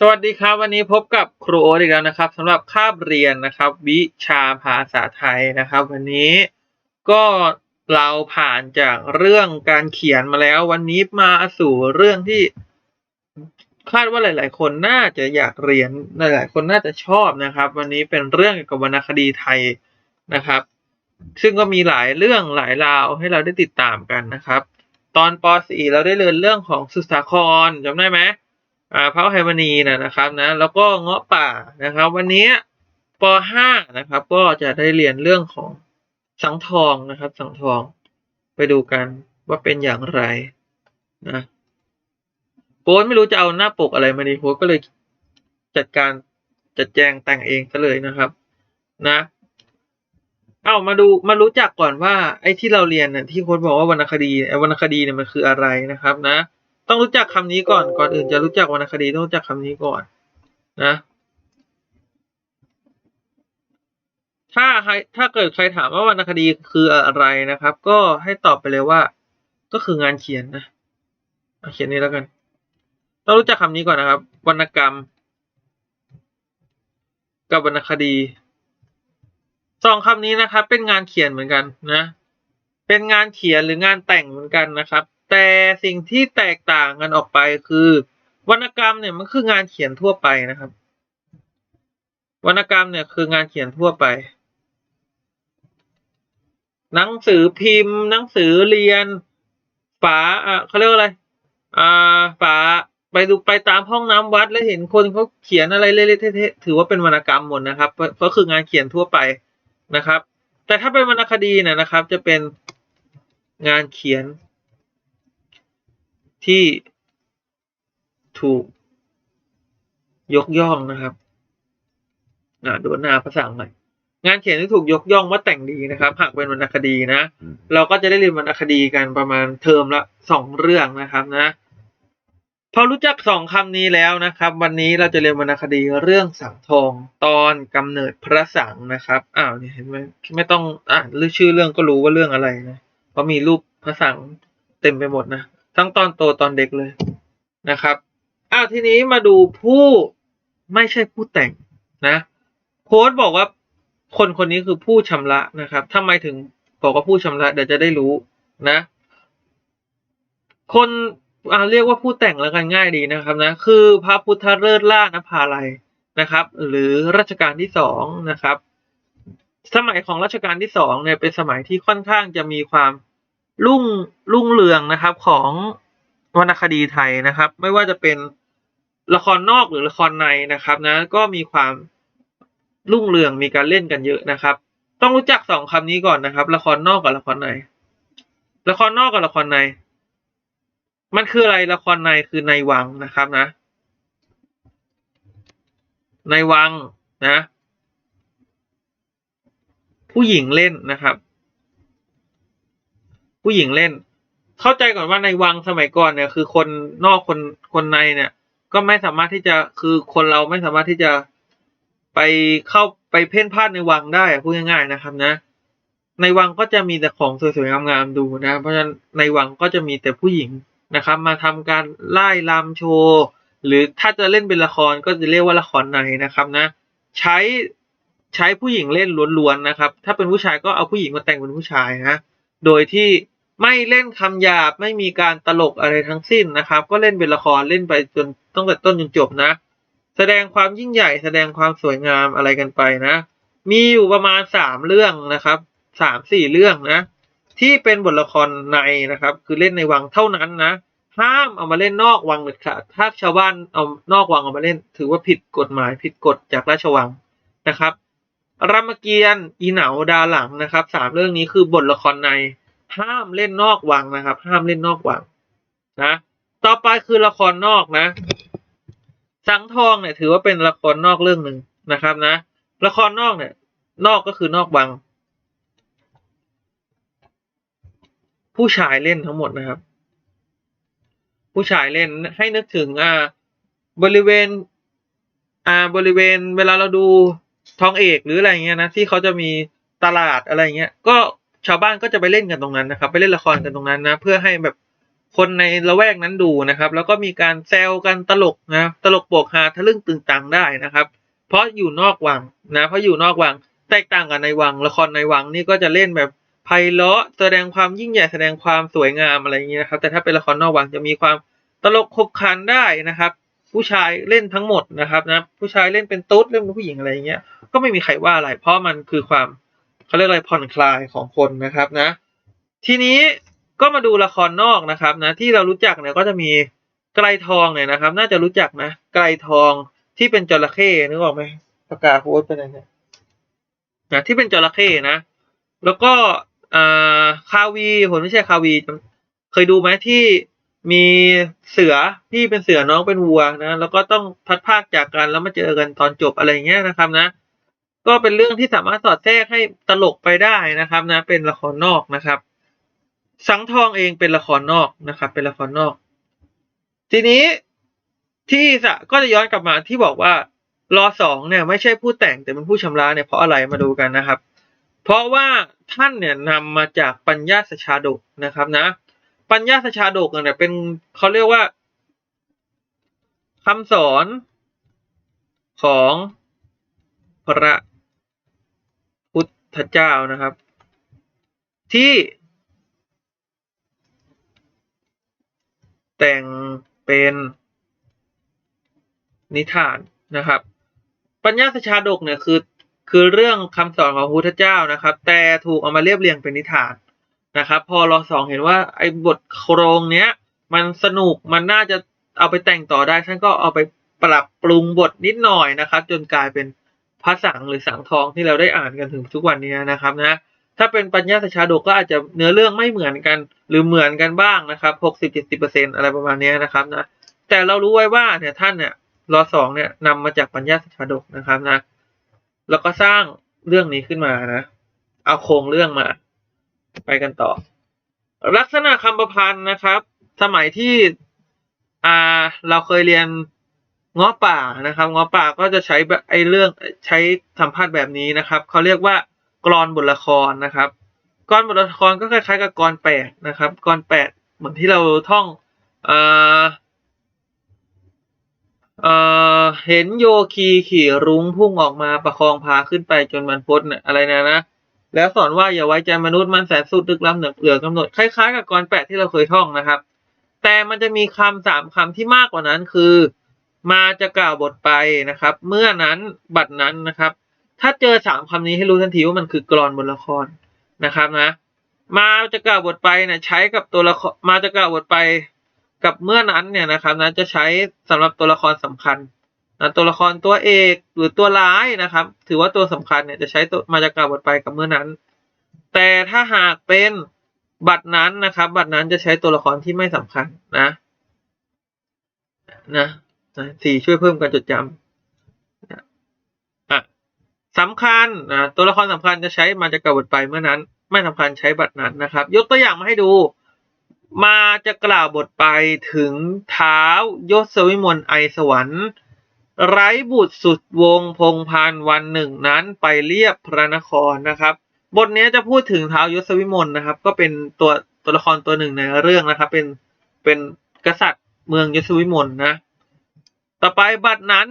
สวัสดีครับ วันนี้พบกับครูโอ๊ตอีกแล้วนะครับสำหรับคาบเรียนนะครับ วิชาภาษาไทยนะครับ วันนี้ก็เราผ่านจากเรื่องการเขียนมาแล้ว วันนี้มาสู่เรื่องที่คาดว่าหลาย ๆ คนน่าจะอยากเรียนหลายๆ คนน่าจะชอบนะครับ วันนี้เป็นเรื่องเกี่ยวกับวรรณคดีไทยนะครับ ซึ่งก็มีหลายเรื่องหลายราวให้เราได้ติดตามกันนะครับ ตอนป .4 เราได้เรียนเรื่องของสุสาครจำได้ไหม อ่าพระไพมณีนะนะครับนะแล้วก็เงาะป่านะครับ วันนี้ป .5 นะครับ ก็จะได้เรียนเรื่องของสังทองนะครับ สังทองไปดูกันว่าเป็นอย่างไรนะโค้ดไม่รู้จะเอาหน้าปกอะไรมาดีโค้ดก็เลยจัดการจัดแจงแต่งเองซะเลยนะครับนะ เอามาดูมารู้จักก่อนว่า ไอ้ที่เราเรียนน่ะที่โค้ดบอกว่าวรรณคดีไอ้วรรณคดีเนี่ยมันคืออะไรนะครับ นะ ต้องรู้จักคำนี้ก่อน ก่อนอื่นจะรู้จักวรรณคดีต้องรู้จักคำนี้ก่อน นะ ถ้าใครถ้าเกิดใครถามว่าวรรณคดีคืออะไรนะครับ ก็ให้ตอบไปเลยว่า ก็คืองานเขียนนะเเขียนนี้แล้วกัน ต้องรู้จักคำนี้ก่อนนะครับ วรรณกรรม กับวรรณคดีสองคำนี้นะครับ เป็นงานเขียนเหมือนกันนะ เป็นงานเขียนหรืองานแต่งเหมือนกันนะครับ แต่สิ่งที่แตกต่างกันออกไปคือ วรรณกรรมเนี่ยมันคืองานเขียนทั่วไปนะครับ วรรณกรรมเนี่ยคืองานเขียนทั่วไป หนังสือพิมพ์ หนังสือเรียน ฝาอะเขาเรียกว่าอะไร อ่า ฝาไปดูไปตามห้องน้ำวัดแล้วเห็นคนเขาเขียนอะไรเละๆเทะๆถือว่าเป็นวรรณกรรมหมดนะครับเพราะเพราะคืองานเขียนทั่วไปนะครับ แต่ถ้าเป็นวรรณคดีเนี่ยนะครับ จะเป็นงานเขียน ที่ถูกยกย่องนะครับอ่าดูหน้าภาษาหน่อยงานเขียนที่ถูกยกย่องว่าแต่งดีนะครับ หากเป็นวรรณคดีนะอืมเราก็จะได้เรียนวรรณคดีกันประมาณเทอมละสองเรื่องนะครับนะ พอรู้จักสองคำนี้แล้วนะครับ วันนี้เราจะเรียนวรรณคดีเรื่องสังทองตอนกำเนิดพระสังนะครับอ้าวนี่เห็นไหมไม่ต้องอ่านหรือชื่อเรื่องก็รู้ว่าเรื่องอะไรนะเพราะมีรูปพระสังเต็มไปหมดนะ ทั้งตอนโตตอนเด็กเลยนะครับอ้าวทีนี้มาดูผู้ไม่ใช่ผู้แต่งนะโค้ดบอกว่าคนคนนี้คือผู้ชำระนะครับทำไมถึงบอกว่าผู้ชำระเดี๋ยวจะได้รู้นะ คนอาเรียกว่าผู้แต่งแล้วกันง่ายดีนะครับนะคือพระพุทธเลิศล่านภาลัยนะครับ หรือรัชกาลที่สองนะครับ สมัยของรัชกาลที่สองเนี่ยเป็นสมัยที่ค่อนข้างจะมีความ รุ่งรุ่งเรืองนะครับของวรรณคดีไทยนะครับ ไม่ว่าจะเป็นละครนอกหรือละครในนะครับนะก็มีความรุ่งเรืองมีการเล่นกันเยอะนะครับ ต้องรู้จักสองคำนี้ก่อนนะครับ ละครนอกกับละครใน ละครนอกกับละครใน มันคืออะไรละครในคือในวังนะครับนะ ในวังนะ ผู้หญิงเล่นนะครับ ผู้หญิงเล่น เข้าใจก่อนว่าในวังสมัยก่อนเนี่ย คือคนนอกคนคนในเนี่ย ก็ไม่สามารถที่จะคือคนเราไม่สามารถที่จะไปเข้าไปเพ่นพ่านในวังได้พูดง่ายๆนะครับนะ ในวังก็จะมีแต่ของสวยๆงามๆดูนะ เพราะฉะนั้นในวังก็จะมีแต่ผู้หญิงนะครับ มาทำการไล่ลำโชว์หรือถ้าจะเล่นเป็นละครก็จะเรียกว่าละครในนะครับนะ ใช้ใช้ผู้หญิงเล่นล้วนๆนะครับ ถ้าเป็นผู้ชายก็เอาผู้หญิงมาแต่งเป็นผู้ชายนะ โดยที่ ไม่เล่นคำหยาบไม่มีการตลกอะไรทั้งสิ้นนะครับ ก็เล่นเป็นละครเล่นไปจนตั้งแต่ต้นจนจบนะ แสดงความยิ่งใหญ่แสดงความสวยงามอะไรกันไปนะ มีอยู่ประมาณสามเรื่องนะครับสามสี่เรื่องนะ ที่เป็นบทละครในนะครับ คือเล่นในวังเท่านั้นนะห้ามเอามาเล่นนอกวังเด็ดขาดถ้าชาวบ้านเอานอกวังเอามาเล่น ถือว่าผิดกฎหมายผิดกฎจากราชวังนะครับรามเกียรติ์อีเหนาดาหลังนะครับสามเรื่องนี้คือบทละครใน ห้ามเล่นนอกวังนะครับ ห้ามเล่นนอกวังนะต่อไปคือละครนอกนะ สังทองเนี่ย ถือว่าเป็นละครนอกเรื่องหนึ่งนะครับนะ ละครนอกเนี่ย นอกก็คือนอกวัง ผู้ชายเล่นทั้งหมดนะครับ ผู้ชายเล่นให้นึกถึงอ่าบริเวณ อ่าบริเวณเวลาเราดูทองเอกหรืออะไรเงี้ยนะที่เขาจะมีตลาดอะไรเงี้ย ก็ ชาวบ้านก็จะไปเล่นกันตรงนั้นนะครับ ไปเล่นละครกันตรงนั้นนะ เพื่อให้แบบคนในละแวกนั้นดูนะครับ แล้วก็มีการแซวกันตลกนะตลกโปกฮาทะลึ่งตึงตังได้นะครับ เพราะอยู่นอกวังนะ เพราะอยู่นอกวังแตกต่างกับในวัง ละครในวังนี่ก็จะเล่นแบบไพเราะแสดงความยิ่งใหญ่แสดงความสวยงามอะไรอย่างนี้นะครับ แต่ถ้าเป็นละครนอกวังจะมีความตลกขบขันได้นะครับ ผู้ชายเล่นทั้งหมดนะครับนะผู้ชายเล่นเป็นตุ๊ดเล่นเป็นผู้หญิงอะไรอย่างเงี้ยก็ไม่มีใครว่าอะไร เพราะมันคือความ เขาเรียกอะไรผ่อนคลายของคนนะครับนะ ทีนี้ก็มาดูละครนอกนะครับนะที่เรารู้จักเนี่ยก็จะมีไกลทองเนี่ยนะครับ น่าจะรู้จักนะไกลทองที่เป็นจระเข้นึกออกไหมปากกาโค้ดเป็นอะไรเนี่ยนะที่เป็นจระเข้นะ แล้วก็อ่าคาวีผมไม่ใช่คาวี เคยดูไหมที่มีเสือพี่เป็นเสือน้องเป็นวัวนะ แล้วก็ต้องพัดพรากจากกันแล้วมาเจอกันตอนจบอะไรอย่างเงี้ยนะครับนะ ก็เป็นเรื่องที่สามารถสอดแทรกให้ตลกไปได้นะครับนะ เป็นละครนอกนะครับ สังทองเองเป็นละครนอกนะครับ เป็นละครนอก ทีนี้ที่จะก็จะย้อนกลับมาที่บอกว่ารอสองเนี่ยไม่ใช่ผู้แต่งแต่เป็นผู้ชำระเนี่ยเพราะอะไรมาดูกันนะครับ เพราะว่าท่านเนี่ยนำมาจากปัญญาสชาดกนะครับนะ ปัญญาสชาดกเนี่ยเป็นเขาเรียกว่าคำสอนของพระ ทธเจ้านะครับ ที่ แต่งเป็นนิทานนะครับ ปัญญาสชาดกเนี่ยคือคือเรื่องคำสอนของพระพุทธเจ้านะครับ แต่ถูกเอามาเรียบเรียงเป็นนิทานนะครับ พอรอสองเห็นว่าไอ้บทโครงเนี้ย มันสนุกมันน่าจะเอาไปแต่งต่อได้ท่านก็เอาไปปรับปรุงบทนิดหน่อยนะครับ จนกลายเป็น พระสังหรือสังทองที่เราได้อ่านกันถึงทุกวันนี้นะครับนะถ้าเป็นปัญญาสชาดกก็อาจจะเนื้อเรื่องไม่เหมือนกัน หรือเหมือนกันบ้างนะครับหกสิบเจ็ดสิบเปอร์เซ็นอะไรประมาณนี้นะครับนะแต่เรารู้ไว้ว่าเนี่ยท่านเนี่ยรอสองเนี่ยนำมาจากปัญญาสชาดกนะครับนะแล้วก็สร้างเรื่องนี้ขึ้นมานะเอาโครงเรื่องมา ไปกันต่อ ลักษณะคำประพันธ์นะครับ สมัยที่อ่าเราเคยเรียน ง้อป่านะครับง้อป่าก็จะใช้แบบไอเรื่องใช้สัมภาษณ์แบบนี้นะครับเขาเรียกว่ากรอนบทละครนะครับกรอนบทละครก็คล้ายๆกับกรอนแปดนะครับกรอนแปดเหมือนที่เราท่องเอ่าเอ่อเห็นโยคีขี่รุ้งพุ่งออกมาประคองพาขึ้นไปจนมันพ้นอะไรนะนะ แล้วสอนว่าอย่าไว้ใจมนุษย์มันแสนสุดลึกล้ำเหนือเหลือกำหนดคล้ายๆกับกรอนแปดที่เราเคยท่องนะครับ แต่มันจะมีคำสามคำที่มากกว่านั้นคือ มาจะกล่าวบทไปนะครับ เมื่อนั้นบัดนั้นนะครับ ถ้าเจอสามคำนี้ให้รู้ทันทีว่ามันคือกรอนบทละครนะครับนะ มาจะกล่าวบทไปเนี่ยใช้กับตัวละครมาจะกล่าวบทไปกับเมื่อนั้นเนี่ยนะครับนะจะใช้สำหรับตัวละครสำคัญนะตัวละครตัวเอกหรือตัวร้ายนะครับ ถือว่าตัวสำคัญเนี่ยจะใช้ตัวมาจะกล่าวบทไปกับเมื่อนั้น แต่ถ้าหากเป็นบัตรนั้นนะครับ บัตรนั้นจะใช้ตัวละครที่ไม่สำคัญนะนะ นะสี่ช่วยเพิ่มการจดจำนะอะสำคัญนะตัวละครสำคัญจะใช้มาจะกล่าวบทไปเมื่อนั้น ไม่สำคัญใช้บัตรนั้นนะครับ ยกตัวอย่างมาให้ดู มาจะกล่าวบทไปถึงเท้ายศวิมลไอสวรรค์ไร้บุตรสุดวงพงพานวันหนึ่งนั้นไปเรียบพระนครนะครับ บทนี้จะพูดถึงเท้ายศวิมลนะครับ ก็เป็นตัวตัวละครตัวหนึ่งในเรื่องนะครับ เป็นเป็นกษัตริย์เมืองยศวิมลนะ ต่อไปบัตรนั้น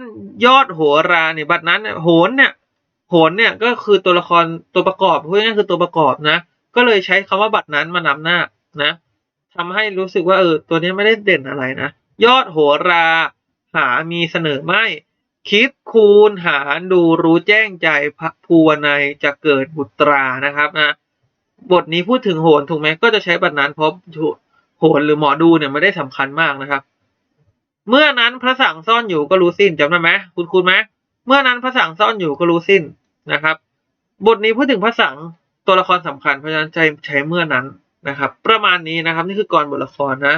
ยอดโหราเนี่ยบัตรนั้นเนี่ยโหนเนี่ยโหนเนี่ยก็คือตัวละครตัวประกอบพูดง่ายคือตัวประกอบนะ ก็เลยใช้คำว่าบัตรนั้นมานำหน้านะทำให้รู้สึกว่าเออตัวนี้ไม่ได้เด่นอะไรนะ ยอดโหรา หามีเสนอไม่ คิดคูณหารดูรู้แจ้งใจภูวนัยจะเกิดบุตรานะครับนะบทนี้พูดถึงโหนถูกไหมก็จะใช้บัตรนั้นเพราะโหนหรือหมอดูเนี่ยไม่ได้สำคัญมากนะครับ เมื่อนั้นพระสังซ่อนอยู่ก็รู้สิ้นจำได้ไหมคุณคุณไหมเมื่อนั้นพระสังซ่อนอยู่ก็รู้สิ้นนะครับ บทนี้พูดถึงพระสังตัวละครสำคัญเพราะฉะนั้นใช้ใช้เมื่อนั้นนะครับ ประมาณนี้นะครับ นี่คือกรบทละครนะ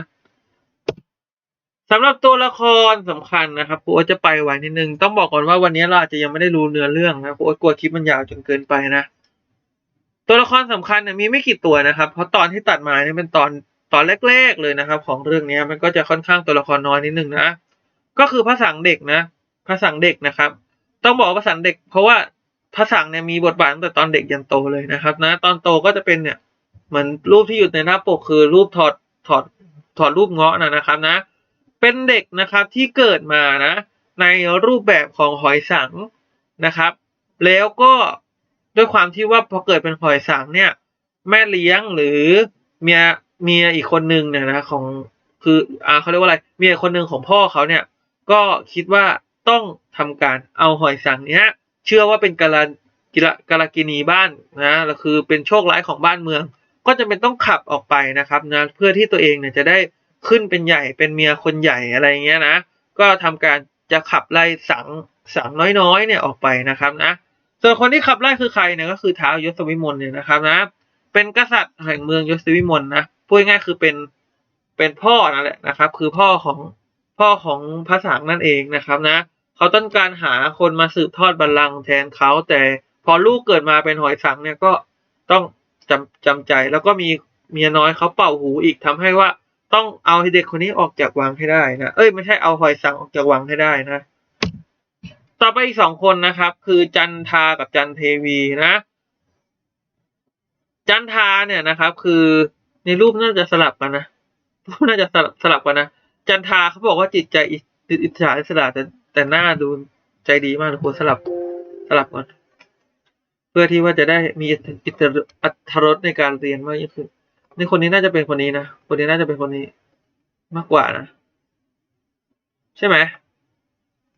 สำหรับตัวละครสำคัญนะครับครูโอ๊ตจะไปไวนิดนึงต้องบอกก่อนว่าวันนี้เราอาจจะยังไม่ได้รู้เนื้อเรื่องนะครูโอ๊ตกลัวคลิปมันยาวจนเกินไปนะ ตัวละครสำคัญเนี่ยมีไม่กี่ตัวนะครับ เพราะตอนที่ตัดมาเนี่ยเป็นตอน ตอนแรกๆเลยนะครับ ของเรื่องนี้มันก็จะค่อนข้างตัวละครน้อยนิดนึงนะก็คือพระสังเด็กนะพระสังเด็กนะครับ ต้องบอกว่าพระสังเด็ก เพราะว่าพระสังเนี่ยมีบทบาทตั้งแต่ตอนเด็กยันโตเลยนะครับ นะ ตอนโตก็จะเป็นเนี่ยเหมือนรูปที่อยู่ในหน้าปกคือรูปถอดถอดถอดรูปเงาะนะนะครับนะ เป็นเด็กนะครับที่เกิดมานะ ในรูปแบบของหอยสังนะครับ แล้วก็ด้วยความที่ว่าพอเกิดเป็นหอยสังเนี่ย แม่เลี้ยงหรือเมีย เมียอีกคนนึงเนี่ยนะของคืออ่าเขาเรียกว่าอะไรเมียคนหนึ่งของพ่อเขาเนี่ย ก็คิดว่าต้องทำการเอาหอยสังเนี้ย เชื่อว่าเป็นกาลกิระกาลกินีบ้านนะแล้วคือเป็นโชคร้ายของบ้านเมือง ก็จะเป็นต้องขับออกไปนะครับนะเพื่อที่ตัวเองเนี่ยจะได้ขึ้นเป็นใหญ่เป็นเมียคนใหญ่อะไรเงี้ยนะ ก็ทำการจะขับไล่สังสังน้อยๆเนี่ยออกไปนะครับนะส่วนคนที่ขับไล่คือใครเนี่ยก็คือท้าวยศวิมลเนี่ยนะครับนะ เป็นกษัตริย์แห่งเมืองยศวิมลนะ พูดง่ายคือเป็นเป็นพ่อนั่นแหละนะครับ คือพ่อของพ่อของพระสังนั่นเองนะครับนะเขาต้องการหาคนมาสืบทอดบัลลังก์แทนเขาแต่พอลูกเกิดมาเป็นหอยสังเนี่ยก็ต้องจำจำใจแล้วก็มีเมียน้อยเขาเป่าหูอีกทำให้ว่าต้องเอาเด็กคนนี้ออกจากวังให้ได้นะ เอ้ยไม่ใช่เอาหอยสังออกจากวังให้ได้นะ ต่อไปอีกสองคนนะครับ คือจันทากับจันเทวีนะ จันทาเนี่ยนะครับ คือ ในรูปน่าจะสลับกันนะรูปน่าจะสลับสลับกันนะจันทาเขาบอกว่าจิตใจอิอิจฉาอิสระแต่แต่หน้าดูใจดีมากเลยควรสลับสลับก่อนเพื่อที่ว่าจะได้มีอิทอัตรสในการเรียนมากยิ่งขึ้นในคนนี้น่าจะเป็นคนนี้นะคนนี้น่าจะเป็นคนนี้มากกว่านะ ใช่ไหม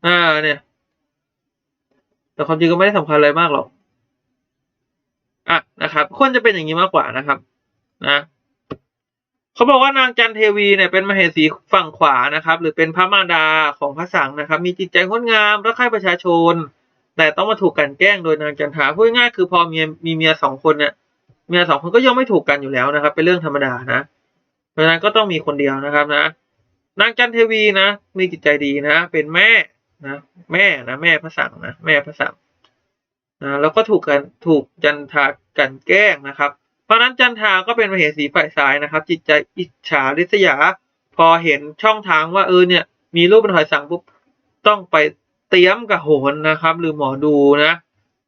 อ่า เนี่ย แต่ความจริงก็ไม่ได้สำคัญอะไรมากหรอกอะนะครับควรจะเป็นอย่างนี้มากกว่านะครับ นะ เขาบอกว่านางจันเทวีเนี่ยเป็นมเหสีฝั่งขวานะครับ หรือเป็นพระมารดาของพระสังนะครับ มีจิตใจงดงามรักใคร่ประชาชน แต่ต้องมาถูกกันแกล้งโดยนางจันทาพูดง่ายคือพอมีมีเมียสองคนเนี่ยเมียสองคนก็ย่อมไม่ถูกกันอยู่แล้วนะครับ เป็นเรื่องธรรมดานะเพราะนั้นก็ต้องมีคนเดียวนะครับนะ นางจันเทวีนะ มีจิตใจดีนะ เป็นแม่นะแม่นะแม่พระสังนะแม่พระสังนะแล้วก็ถูกกันถูกจันทากันแกล้งนะครับ ราะนั้นจันทาก็เป็นมเหสีฝ่ายซ้ายนะครับ จิตใจอิจฉาริษยา พอเห็นช่องทางว่าเออเนี่ย มีรูปเป็นหอยสังปุ๊บต้องไปเตรียมกับโหนนะครับ หรือหมอดูนะ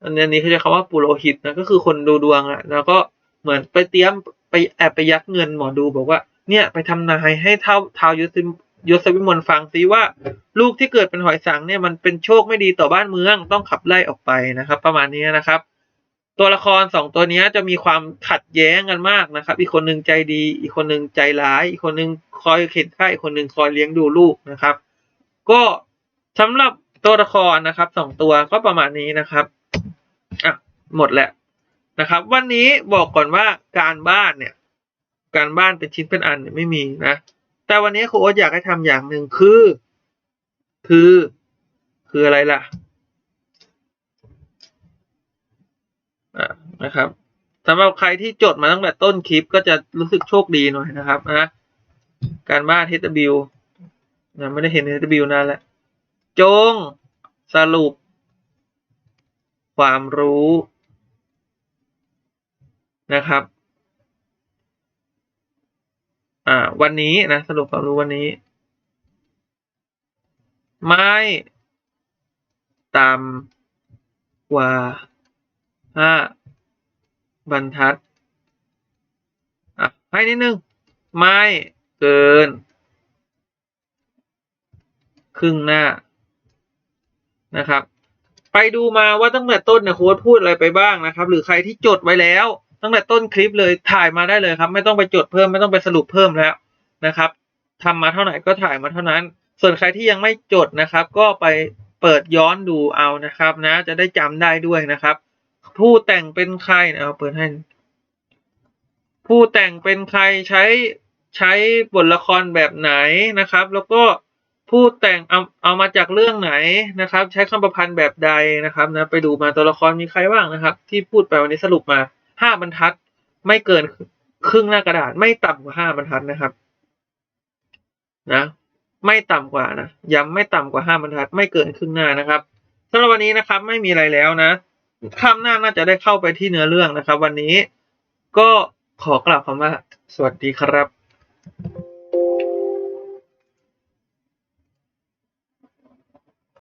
อันนี้เขาใช้คำว่าปุโรหิตนะก็คือคนดูดวงอะแล้วก็เหมือนไปเตรียมไปแอบไปยักเงินหมอดูบอกว่า เนี่ยไปทำนายให้เท่าท้าวยศยศวิมลฟังซิว่า ลูกที่เกิดเป็นหอยสังเนี่ยมันเป็นโชคไม่ดีต่อบ้านเมืองต้องขับไล่ออกไปนะครับ ประมาณนี้นะครับ ตัวละครสองตัวนี้จะมีความขัดแย้งกันมากนะครับ อีกคนหนึ่งใจดี อีกคนหนึ่งใจร้าย อีกคนหนึ่งคอยเข็นฆ่าอีกคนหนึ่งคอยเลี้ยงดูลูกนะครับ ก็สำหรับตัวละครนะครับสองตัวก็ประมาณนี้นะครับอะหมดแหละนะครับ วันนี้บอกก่อนว่าการบ้านเนี่ย การบ้านเป็นชิ้นเป็นอันเนี่ยไม่มีนะ แต่วันนี้ครูโอ๊ตอยากให้ทำอย่างหนึ่งคือ คือ คืออะไรล่ะ อ่านะครับสำหรับใครที่จดมาตั้งแต่ต้นคลิปก็จะรู้สึกโชคดีหน่อยนะครับนะการบ้าน HW นะไม่ได้เห็น HW นานแล้ว จงสรุป ความรู้นะครับ อ่า วันนี้นะ สรุปความรู้วันนี้ ไม่ต่ำกว่า ห้าบรรทัดอะให้นิดนึง ไม่เกิน ครึ่งหน้านะครับ ไปดูมาว่าตั้งแต่ต้นเนี่ยโค้ดพูดอะไรไปบ้างนะครับ หรือใครที่จดไว้แล้ว ตั้งแต่ต้นคลิปเลยถ่ายมาได้เลยครับ ไม่ต้องไปจดเพิ่มไม่ต้องไปสรุปเพิ่มแล้วนะครับทำมาเท่าไหร่ก็ถ่ายมาเท่านั้น ส่วนใครที่ยังไม่จดนะครับ ก็ไปเปิดย้อนดูเอานะครับนะ จะได้จำได้ด้วยนะครับ ผู้แต่งเป็นใครเอาเปิดให้ ผู้แต่งเป็นใครใช้ใช้บทละครแบบไหนนะครับ แล้วก็ผู้แต่งเอาเอามาจากเรื่องไหนนะครับ ใช้คำประพันธ์แบบใดนะครับนะไปดูมาตัวละครมีใครบ้างนะครับ ที่พูดไปวันนี้สรุปมาห้าบรรทัด ไม่เกินครึ่งหน้ากระดาษ ไม่ต่ำกว่าห้าบรรทัดนะครับ นะ ไม่ต่ำกว่านะย้ำไม่ต่ำกว่าห้าบรรทัด ไม่เกินครึ่งหน้านะครับสำหรับวันนี้นะครับ ไม่มีอะไรแล้วนะ ข้ามหน้าน่าจะได้เข้าไปที่เนื้อเรื่องนะครับ วันนี้ก็ขอกลับคำว่า สวัสดีครับ